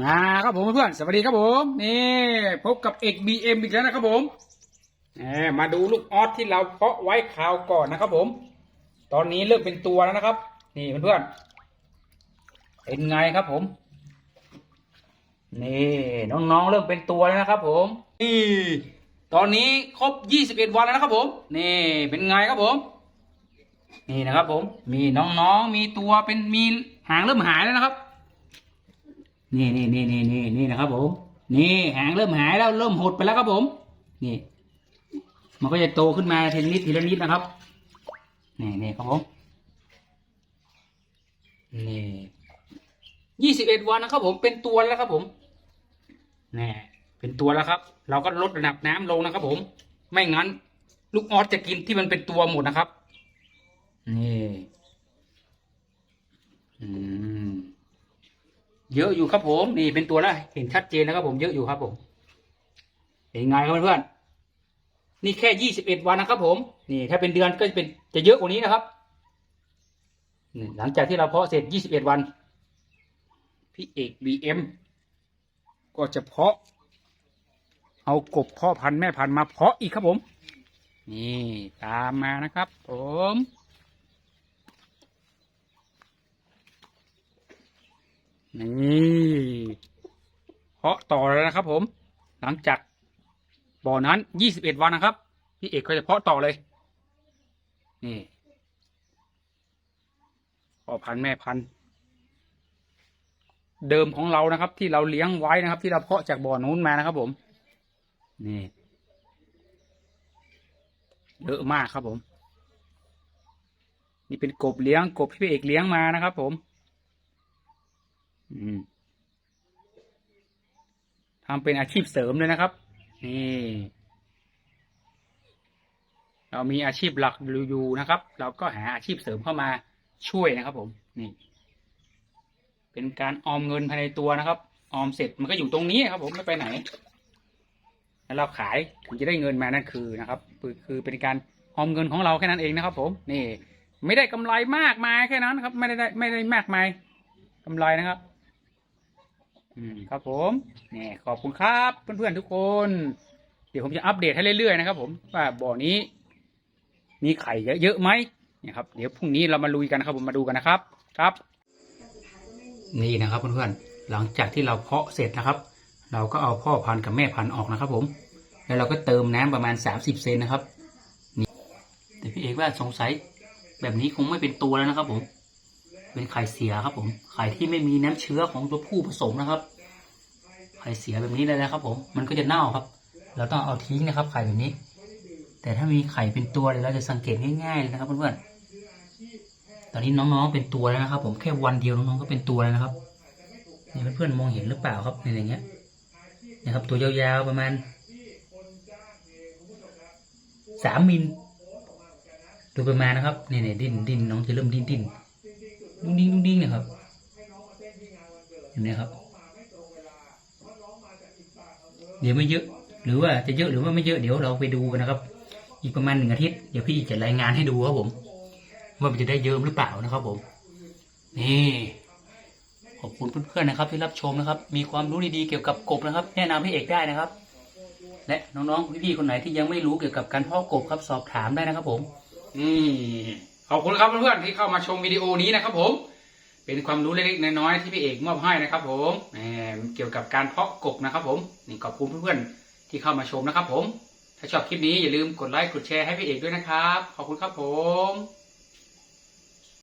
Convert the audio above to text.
มาครับผมเพื่อนสวัสดีครับผมนี่พบกับเอกบีเอ็มอีกแล้วนะครับผมมมาดูลูกออสที่เราเพาะไว้คราวก่อนนะครับผม ตอนนี้เริ่มเป็นตัวแล้วนะครับ นี่เพื่อนๆเป็นไงครับผม นี่น้องๆเริ่มเป็นตัวแล้วนะครับ ผมนี่ตอนนี้ครบยี่สิบเอ็ดวันแล้วนะครับผม นี่เป็นไงครับผม นี่นะครับผม มีน้องๆมีตัวเป็นมีหางเริ่มหายแล้วนะครับ นี่นี่นี่นี่นี่นี่นะครับผม นี่หางเริ่มหายแล้วเริ่มหดไปแล้วครับผม นี่ มันก็จะโตขึ้นมาทีละนิดทีละนิดนะครับ นี่นี่ครับผม นี่ยี่สิบเอ็ดวันนะครับผมเป็นตัวแล้วครับผมนี่เป็นตัวแล้วครับ เราก็ลดระดับน้ำลงนะครับผม ไม่งั้น ลูกออสจะกินที่มันเป็นตัวหมดนะครับ นี่ อืม เยอะอยู่ครับผมนี่เป็นตัวแล้วเห็นชัดเจนนะครับผมเยอะอยู่ครับผมเป็นไงครับเพื่อนๆนี่แค่ยี่สิบเอ็ดวันนะครับ ผม นี่ ถ้าเป็นเดือนก็จะเป็นจะเยอะกว่านี้นะครับหลังจากที่เราเพาะเสร็จยี่สิบเอ็ดวัน พี่เอกบีเอ็มก็จะเพาะ เอากบพ่อพันธุ์แม่พันธุ์มาเพาะอีกครับผม นี่ตามมานะครับ ผม นี่เพาะต่อแล้วนะครับ ผม หลังจากบ่อนั้นยี่สิบเอ็ดวันนะครับ พี่เอกก็จะเพาะต่อเลย นี่พ่อพันธุ์แม่พันธุ์เดิมของเรานะครับ ที่เราเลี้ยงไว้นะครับ ที่เราเพาะจากบ่อนู้นมานะครับ ผม นี่เยอะมากครับผม นี่เป็นกบเลี้ยงกบที่พี่เอกเลี้ยงมานะครับ ผมอืม ทำเป็นอาชีพเสริมเลยนะครับ นี่ เรามีอาชีพหลักอยู่นะครับ เราก็หาอาชีพเสริมเข้ามาช่วยนะครับ ผม นี่ เป็นการออมเงินภายในตัวนะครับ ออมเสร็จมันก็อยู่ตรงนี้ครับ ผมไม่ไปไหน แล้วเราขายถึงจะได้เงินมานั่นคือนะครับ คือเป็นการออมเงินของเราแค่นั้นเองนะครับ ผม นี่ ไม่ได้กำไรมากมายแค่นั้นครับ ไม่ได้ได้ไม่ได้มากมายกำไรนะครับ อืมครับผมนี่ขอบคุณครับ เพื่อนๆทุกคน เดี๋ยวผมจะอัปเดตให้เรื่อยๆนะครับ ผมว่าบ่อนี้ มีไข่เยอะๆไหมเนี่ยครับ เดี๋ยวพรุ่งนี้เรามาลุยกันนะครับ ผมมาดูกันนะครับ ครับ นี่นะครับเพื่อนๆหลังจากที่เราเพาะเสร็จนะครับ เราก็เอาพ่อพันธุ์กับแม่พันธุ์ออกนะครับ ผม แล้วเราก็เติมน้ำประมาณสามสิบเซนนะครับนี่แต่พี่เอกว่าสงสัยแบบนี้คงไม่เป็นตัวแล้วนะครับ ผม เป็นไข่เสียครับผม ไข่ที่ไม่มีน้ำเชื้อของตัวผู้ผสมนะครับ ไข่เสียแบบนี้เลยนะครับ ผม มันก็จะเน่าครับ เราต้องเอาทิ้งนะครับ ไข่แบบนี้ แต่ถ้ามีไข่เป็นตัวเลยเราจะสังเกตง่ายๆเลยนะครับเพื่อนๆ ตอนนี้น้องๆเป็นตัวแล้วนะครับ ผม แค่วันเดียวน้องๆก็เป็นตัวแล้วนะครับนี่เพื่อนๆมองเห็นหรือเปล่าครับในอย่างเงี้ย นะครับ ตัวยาวๆประมาณสามมิลดยประมาณนะครับเนี่ยเนี่ยดิ้นดิ้นน้องจะเริ่มดิ้นดิ้น ดุ้งดิ้งดุ้งดิ้งเนี่ยครับเห็นไหมครับ เดี๋ยวไม่เยอะ หรือว่าจะเยอะหรือว่าไม่เยอะเดี๋ยวเราไปดูกันนะครับ อีกประมาณหนึ่งอาทิตย์เดี๋ยวพี่จะรายงานให้ดูครับผม ว่ามันจะได้เยอะหรือเปล่านะครับผม นี่ขอบคุณเพื่อนๆนะครับที่รับชมนะครับ มีความรู้ดีๆเกี่ยวกับกบนะครับ แนะนำให้เอกได้นะครับ และน้องๆพี่ๆคนไหนที่ยังไม่รู้เกี่ยวกับการเพาะกบครับสอบถามได้นะครับผมนี่ ขอบคุณครับเพื่อนๆที่เข้ามาชมวิดีโอนี้นะครับผม เป็นความรู้เล็กๆน้อยๆที่พี่เอกมอบให้นะครับผมเกี่ยวกับการเพาะกบนะครับผมนี่ขอบคุณเพื่อนๆที่เข้ามาชมนะครับผม ถ้าชอบคลิปนี้อย่าลืมกดไลค์กดแชร์ให้พี่เอกด้วยนะครับ ขอบคุณครับผม